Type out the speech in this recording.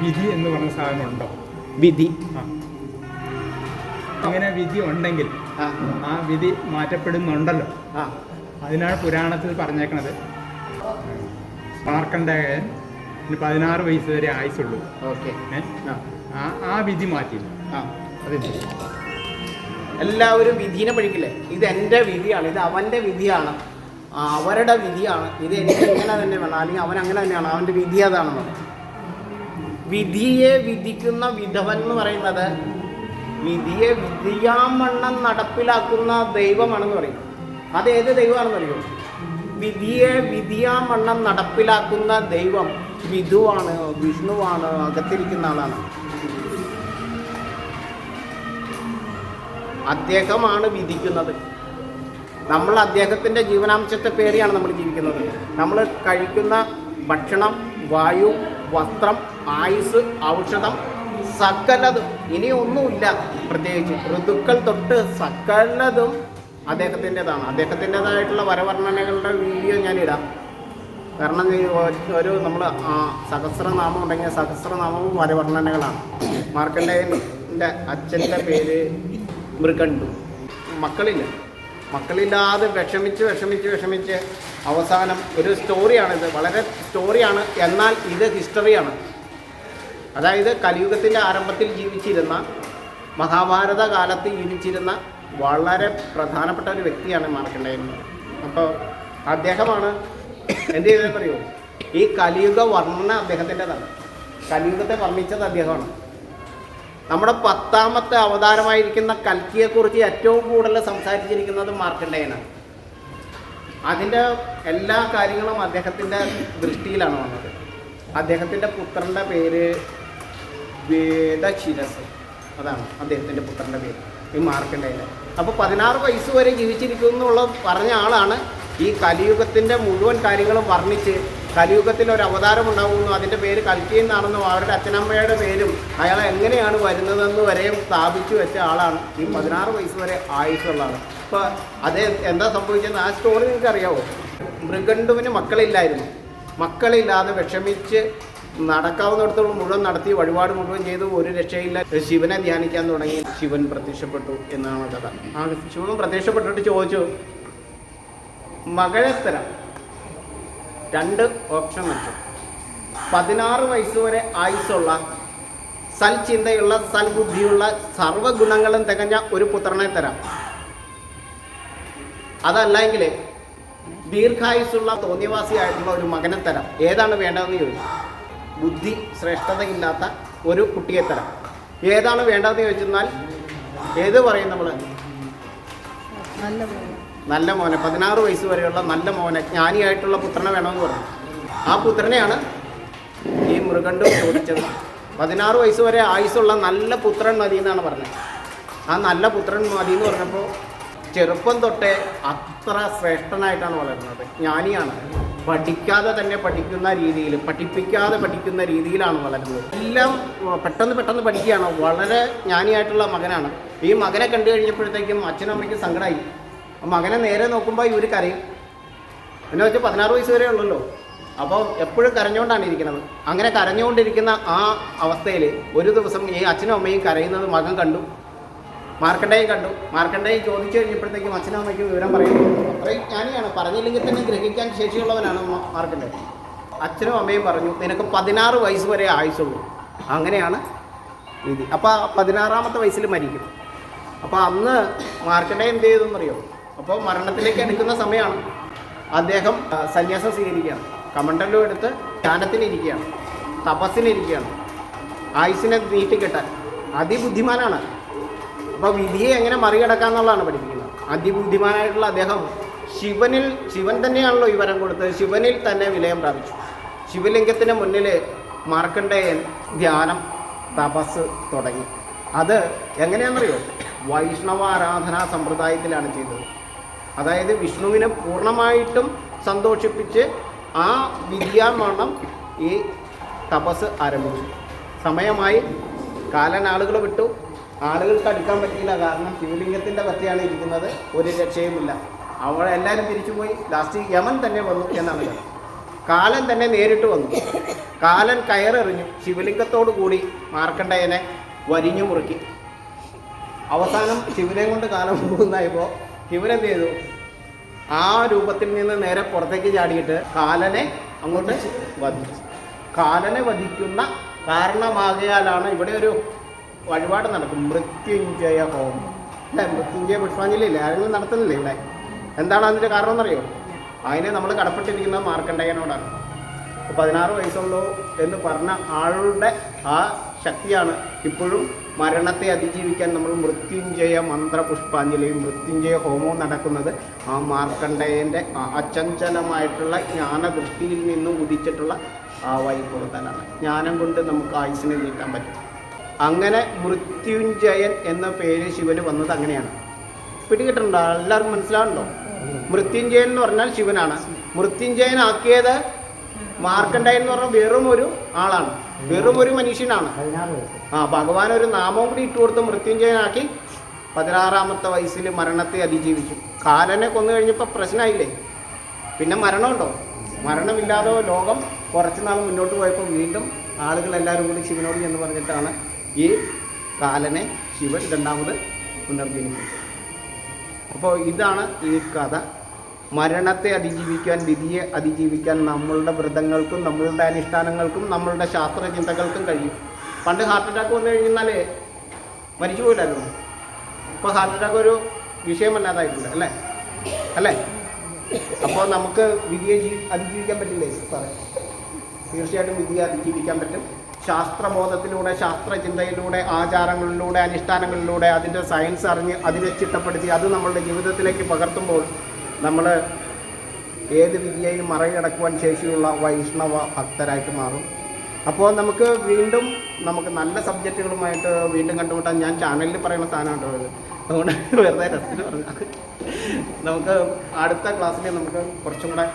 വിധി എന്ന് പറഞ്ഞ സാധനം ഉണ്ടോ? വിധി. അങ്ങനെ വിധി ഉണ്ടെങ്കിൽ ആ. വിധി മാറ്റപ്പെടുന്നുണ്ടല്ലോ. ആ. അതിനാണ് പുരാണത്തിൽ പറഞ്ഞേക്കണത്. മാർക്കണ്ഡേയൻ ഇനി പതിനാറ് വയസ്സ് വരെ ആയുസുള്ളൂ ഓക്കെ. ആ. ആ വിധി മാറ്റി എല്ലാവരും വിധിനെ പഠിക്കില്ലേ? ഇത് എന്റെ വിധിയാണ് ഇത് അവന്റെ വിധിയാണ്. അവരുടെ വിധിയാണ്. ഇത് എനിക്ക് ഇങ്ങനെ തന്നെ വേണം അല്ലെങ്കിൽ അവൻ അങ്ങനെ തന്നെയാണ് അവന്റെ വിധി അതാണെന്ന്. പറയും. വിധിയെ വിധിക്കുന്ന വിധവൻ എന്ന് പറയുന്നത് വിധിയെ വിധിയാമണ്ണം നടപ്പിലാക്കുന്ന ദൈവമാണെന്ന് പറയും. അത് ഏത് ദൈവമാണെന്ന് അറിയോ വിധിയെ വിധിയാമണ്ണം നടപ്പിലാക്കുന്ന ദൈവം വിധുവാണ് വിഷ്ണുവാണ് അകത്തിരിക്കുന്ന ആളാണ്. അദ്ദേഹമാണ് വിധിക്കുന്നത്. നമ്മൾ അദ്ദേഹത്തിന്റെ ജീവനാംശത്തെ പേറിയാണ് നമ്മൾ ജീവിക്കുന്നത്. നമ്മൾ കഴിക്കുന്ന ഭക്ഷണം വായു വസ്ത്രം ആയുസ് ഔഷധം സകലതും. ഇനി ഒന്നുമില്ല. പ്രത്യേകിച്ച് ഋതുക്കൾ തൊട്ട് സകലതും അദ്ദേഹത്തിന്റെതാണ്. അദ്ദേഹത്തിന്റെതായിട്ടുള്ള വരവർണനകളുടെ വീഡിയോ ഞാനിടാം. കാരണം ഒരു നമ്മൾ സഹസ്രനാമം ഉണ്ടെങ്കിൽ സഹസ്രനാമവും വരവർണനകളാണ്. മാർക്കണ്ഡേയന്റെ അച്ഛന്റെ പേര് മൃഗണ്ടു. മക്കളില്ല. മക്കളില്ലാതെ വിഷമിച്ച് വിഷമിച്ച് വിഷമിച്ച് അവസാനം ഒരു സ്റ്റോറിയാണിത്. വളരെ സ്റ്റോറിയാണ്. എന്നാൽ ഇത് ഹിസ്റ്ററിയാണ്. അതായത് കലിയുഗത്തിന്റെ ആരംഭത്തിൽ ജീവിച്ചിരുന്ന മഹാഭാരത കാലത്ത് ജീവിച്ചിരുന്ന വളരെ പ്രധാനപ്പെട്ട ഒരു വ്യക്തിയാണ് മാർക്കണ്ടേയൻ അപ്പോൾ അദ്ദേഹമാണ് എന്ത് ചെയ്തതെന്നറിയോ? ഈ കലിയുഗ വർണന അദ്ദേഹത്തിന്റെതാണ്. കലിയുഗത്തെ വർണിച്ചത് അദ്ദേഹമാണ്. നമ്മുടെ പത്താമത്തെ അവതാരമായിരിക്കുന്ന കൽക്കിയെക്കുറിച്ച് ഏറ്റവും കൂടുതൽ സംസാരിച്ചിരിക്കുന്നത് മാർക്കണ്ഡേയനാണ് അതിന്റെ എല്ലാ കാര്യങ്ങളും അദ്ദേഹത്തിന്റെ ദൃഷ്ടിയിലാണ് വന്നത്. അദ്ദേഹത്തിന്റെ പുത്രന്റെ പേര് വേദശിരസ്. അതാണ് അദ്ദേഹത്തിന്റെ പുത്രന്റെ പേര് ഈ മാർക്കണ്ഡേയൻ അപ്പോൾ പതിനാറ് വയസ്സ് വരെ ജീവിച്ചിരിക്കുന്നു എന്നുള്ള പറഞ്ഞ ആളാണ് ഈ കലിയുഗത്തിന്റെ മുഴുവൻ കാര്യങ്ങളും വർണിച്ച് കലിയുഗത്തിൽ ഒരു അവതാരം ഉണ്ടാകുന്നു അതിന്റെ പേര് കൽക്കി എന്നാണെന്നും അവരുടെ അച്ഛനമ്മയുടെ പേരും അയാൾ എങ്ങനെയാണ് വരുന്നതെന്ന് വരെയും സ്ഥാപിച്ചു വെച്ച ആളാണ്. ഈ പതിനാറ് വയസ്സ് വരെ ആയുസുള്ള ആൾ അപ്പോൾ അത് എന്താ സംഭവിച്ചത് ആ സ്റ്റോറി നിങ്ങൾക്ക് അറിയാവോ? മൃഗണ്ടുവിന് മക്കളില്ലായിരുന്നു. മക്കളില്ലാതെ വിഷമിച്ച് നടക്കാവുന്നിടത്തോളം മുഴുവൻ നടത്തി വഴിപാട് മുഴുവൻ ചെയ്തു. ഒരു രക്ഷയില്ല. ശിവനെ ധ്യാനിക്കാൻ തുടങ്ങി. ശിവൻ പ്രത്യക്ഷപ്പെട്ടു എന്നാണ് കഥ. ആ ശിവൻ പ്രത്യക്ഷപ്പെട്ടിട്ട് ചോദിച്ചു മകളെ തരാം രണ്ട് ഓപ്ഷൻ വെച്ചു പതിനാറ് വയസ്സ് വരെ ആയുസ്സുള്ള സൽചിന്തയുള്ള സൽബുദ്ധിയുള്ള സർവഗുണങ്ങളും തികഞ്ഞ ഒരു പുത്രനെ തരാം. അതല്ലെങ്കിൽ ദീർഘായുസ്സുള്ള തോന്നിയവാസിയായിട്ടുള്ള ഒരു മകനെ തരാം. ഏതാണ് വേണ്ടതെന്ന് ചോദിച്ചു. ബുദ്ധി ശ്രേഷ്ഠതയില്ലാത്ത ഒരു കുട്ടിയെ തരാം. ഏതാണ് വേണ്ടതെന്ന് ചോദിച്ചെന്നാൽ ഏത് പറയും നമ്മൾ നല്ല മോനെ പതിനാറ് വയസ്സ് വരെയുള്ള നല്ല മോനെ ജ്ഞാനിയായിട്ടുള്ള പുത്രനെ വേണമെന്ന് പറഞ്ഞു. ആ പുത്രനെയാണ് ഈ മൃഗണ്ട് ചോദിച്ചത്. പതിനാറ് വയസ്സ് വരെ ആയുസ്സുള്ള നല്ല പുത്രൻ മതി എന്നാണ് പറഞ്ഞത്. ആ നല്ല പുത്രൻ മതി എന്ന് പറഞ്ഞപ്പോൾ ചെറുപ്പം തൊട്ടേ അത്ര ശ്രേഷ്ഠനായിട്ടാണ് വളരുന്നത്. ജ്ഞാനിയാണ്. പഠിക്കാതെ തന്നെ പഠിക്കുന്ന രീതിയിൽ പഠിപ്പിക്കാതെ പഠിക്കുന്ന രീതിയിലാണ് വളരുന്നത്. എല്ലാം പെട്ടെന്ന് പെട്ടെന്ന് പഠിക്കുകയാണ്. വളരെ ജ്ഞാനിയായിട്ടുള്ള മകനാണ്. ഈ മകനെ കണ്ടു കഴിഞ്ഞപ്പോഴത്തേക്കും അച്ഛനും അമ്മയ്ക്കും സങ്കടമായി മകനെ നേരെ നോക്കുമ്പോൾ ഇവർ കരയും. എന്നു വെച്ചാൽ പതിനാറ് വയസ്സ് വരെ ഉള്ളല്ലോ. അപ്പോൾ എപ്പോഴും കരഞ്ഞുകൊണ്ടാണ് ഇരിക്കുന്നത്. അങ്ങനെ കരഞ്ഞുകൊണ്ടിരിക്കുന്ന ആ അവസ്ഥയിൽ ഒരു ദിവസം ഈ അച്ഛനും അമ്മയും കരയുന്നത് മകൻ കണ്ടു. മാർക്കണ്ടേയും കണ്ടു. മാർക്കണ്ടേയും ചോദിച്ചു കഴിഞ്ഞപ്പോഴത്തേക്കും അച്ഛനും അമ്മയ്ക്കും വിവരം പറയുന്നു. അത്രയും ഞാനിയാണ് പറഞ്ഞില്ലെങ്കിൽ തന്നെ ഗ്രഹിക്കാൻ ശേഷിയുള്ളവനാണ് മാർക്കണ്ടെ അച്ഛനും അമ്മയും പറഞ്ഞു നിനക്ക് പതിനാറ് വയസ്സ് വരെ ആയുസുള്ളൂ അങ്ങനെയാണ് രീതി. അപ്പോൾ പതിനാറാമത്തെ വയസ്സിൽ മരിക്കും. അപ്പോൾ അന്ന് മാർക്കണ്ടേ എന്ത് ചെയ്തെന്നറിയോ? അപ്പോൾ മരണത്തിലേക്ക് എടുക്കുന്ന സമയമാണ്. അദ്ദേഹം സന്യാസം സ്വീകരിക്കുകയാണ്. കമണ്ടലും എടുത്ത് ധ്യാനത്തിനിരിക്കുകയാണ്. തപസ്സിനിരിക്കുകയാണ്. ആയുസിനെ നീട്ടിക്കെട്ടാൻ അതിബുദ്ധിമാനാണ്. അപ്പോൾ വിധിയെ എങ്ങനെ മറികടക്കാന്നുള്ളതാണ് പഠിപ്പിക്കുന്നത്. അതിബുദ്ധിമാനായിട്ടുള്ള അദ്ദേഹം ശിവനിൽ ശിവൻ തന്നെയാണല്ലോ ഈ വരം കൊടുത്തത്. ശിവനിൽ തന്നെ വിലയം പ്രാപിച്ചു. ശിവലിംഗത്തിന് മുന്നിൽ മാർക്കണ്ഡേയൻ ധ്യാനം തപസ് തുടങ്ങി. അത് എങ്ങനെയാണെന്നറിയോ? വൈഷ്ണവ ആരാധനാ സമ്പ്രദായത്തിലാണ് ചെയ്തത്. അതായത് വിഷ്ണുവിനെ പൂർണമായിട്ടും സന്തോഷിപ്പിച്ച് ആ വിദ്യാമണം ഈ തപസ് ആരംഭിച്ചു. സമയമായി കാലൻ കാലനാളുകൾ വിട്ടു. ആളുകൾക്ക് അടുക്കാൻ പറ്റിയില്ല. കാരണം ശിവലിംഗത്തിന്റെ പറ്റിയാണ് ഇരിക്കുന്നത്. ഒരു രക്ഷയുമില്ല. അവൾ എല്ലാവരും തിരിച്ചുപോയി. ലാസ്റ്റ് യമൻ തന്നെ വന്നു എന്നാണ് കാലൻ തന്നെ നേരിട്ട് വന്നു. കാലൻ കയറെറിഞ്ഞു. ശിവലിംഗത്തോടു കൂടി മാർക്കണ്ടയനെ വരിഞ്ഞു മുറുക്കി. അവസാനം ശിവനെ കൊണ്ട് കാലം പോകുന്നതായപ്പോൾ ശിവനെന്ത് ചെയ്തു? ആ രൂപത്തിൽ നിന്ന് നേരെ പുറത്തേക്ക് ചാടിയിട്ട് കാലനെ അങ്ങോട്ട് വധിച്ചു. കാലനെ വധിക്കുന്ന കാരണമാകയാലാണ് ഇവിടെ ഒരു വഴിപാട് നടക്കും. മൃത്യുഞ്ജയ ഹോമം. അല്ലേ? മൃത്യുഞ്ജയ പുഷ്പാഞ്ജലി ഇല്ലേ ആരെങ്കിലും നടത്തുന്നില്ലേ ഇവിടെ? എന്താണ് അതിന്റെ കാരണം എന്നറിയോ അതിനെ നമ്മൾ കടപ്പെട്ടിരിക്കുന്നത് മാർക്കണ്ടയനോടാണ് പതിനാറ് വയസ്സുള്ളൂ എന്ന് പറഞ്ഞ ആളുടെ ആ ശക്തിയാണ്. ഇപ്പോഴും മരണത്തെ അതിജീവിക്കാൻ നമ്മൾ മൃത്യുഞ്ജയ മന്ത്ര പുഷ്പാഞ്ജലിയും മൃത്യുഞ്ജയ ഹോമവും നടക്കുന്നത് ആ മാർക്കണ്ഡേയന്റെ അചഞ്ചലമായിട്ടുള്ള ജ്ഞാനദൃഷ്ടിയിൽ നിന്നും ഉദിച്ചിട്ടുള്ള ആ വൈപുറത്തലാണ് ജ്ഞാനം കൊണ്ട് നമുക്ക് ആയുസിനെ നീട്ടാൻ പറ്റും. അങ്ങനെ മൃത്യുഞ്ജയൻ എന്ന പേര് ശിവന് വന്നത് അങ്ങനെയാണ്. പിടികിട്ടുണ്ടോ എല്ലാവർക്കും മനസ്സിലാവുന്നുണ്ടോ? മൃത്യുഞ്ജയൻ എന്ന് പറഞ്ഞാൽ ശിവനാണ്. മൃത്യുഞ്ജയനാക്കിയത് മാർക്കണ്ഡയൻ എന്ന് പറഞ്ഞാൽ വെറും ഒരു ആളാണ്. വെറും ഒരു മനുഷ്യനാണ്. ആ ഭഗവാൻ ഒരു നാമവും കൂടി ഇട്ട് കൊടുത്ത് മൃത്യുഞ്ജയനാക്കി പതിനാറാമത്തെ വയസ്സിൽ മരണത്തെ അതിജീവിച്ചു. കാലനെ കൊന്നു കഴിഞ്ഞപ്പോൾ പ്രശ്നമായില്ലേ പിന്നെ മരണമുണ്ടോ? മരണമില്ലാതെ ലോകം കുറച്ച് നാൾ മുന്നോട്ട് പോയപ്പോൾ വീണ്ടും ആളുകൾ എല്ലാവരും കൂടി ശിവനോട് എന്ന് പറഞ്ഞിട്ടാണ് ഈ കാലനെ ശിവൻ രണ്ടാമത് പുനർജനിപ്പിച്ചത്. അപ്പോൾ ഇതാണ് ഈ കഥ. മരണത്തെ അതിജീവിക്കാൻ വിധിയെ അതിജീവിക്കാൻ നമ്മളുടെ വ്രതങ്ങൾക്കും നമ്മളുടെ അനുഷ്ഠാനങ്ങൾക്കും നമ്മളുടെ ശാസ്ത്രചിന്തകൾക്കും കഴിയും. പണ്ട് ഹാർട്ട് അറ്റാക്ക് വന്നു കഴിഞ്ഞാൽ മരിച്ചു പോയില്ലായിരുന്നു. ഇപ്പോൾ ഹാർട്ട് അറ്റാക്ക് ഒരു വിഷയമല്ലാതായിട്ടുണ്ട് അല്ലേ? അല്ലേ? അപ്പോൾ നമുക്ക് വിധിയെ ജീ അതിജീവിക്കാൻ പറ്റില്ലേ? സാറേ? തീർച്ചയായിട്ടും വിധിയെ അതിജീവിക്കാൻ പറ്റും. ശാസ്ത്രബോധത്തിലൂടെ ശാസ്ത്രചിന്തയിലൂടെ ആചാരങ്ങളിലൂടെ അനുഷ്ഠാനങ്ങളിലൂടെ അതിന്റെ സയൻസ് അറിഞ്ഞ് അതിനെ ചിട്ടപ്പെടുത്തി അത് നമ്മളുടെ ജീവിതത്തിലേക്ക് പകർത്തുമ്പോൾ നമ്മൾ ഏത് വിദ്യയിലും മറികടക്കുവാൻ ശേഷിയുള്ള വൈഷ്ണവ ഭക്തരായിട്ട് മാറും. അപ്പോൾ നമുക്ക് വീണ്ടും നമുക്ക് നല്ല സബ്ജക്റ്റുകളുമായിട്ട് വീണ്ടും കണ്ടുമുട്ടാൻ ഞാൻ ചാനലിൽ പറയുന്ന സാധനമാണ് അതുകൊണ്ട് വെറുതെ രസത്തിന് പറഞ്ഞു നമുക്ക് അടുത്ത ക്ലാസ്സിൽ നമുക്ക് കുറച്ചും കൂടെ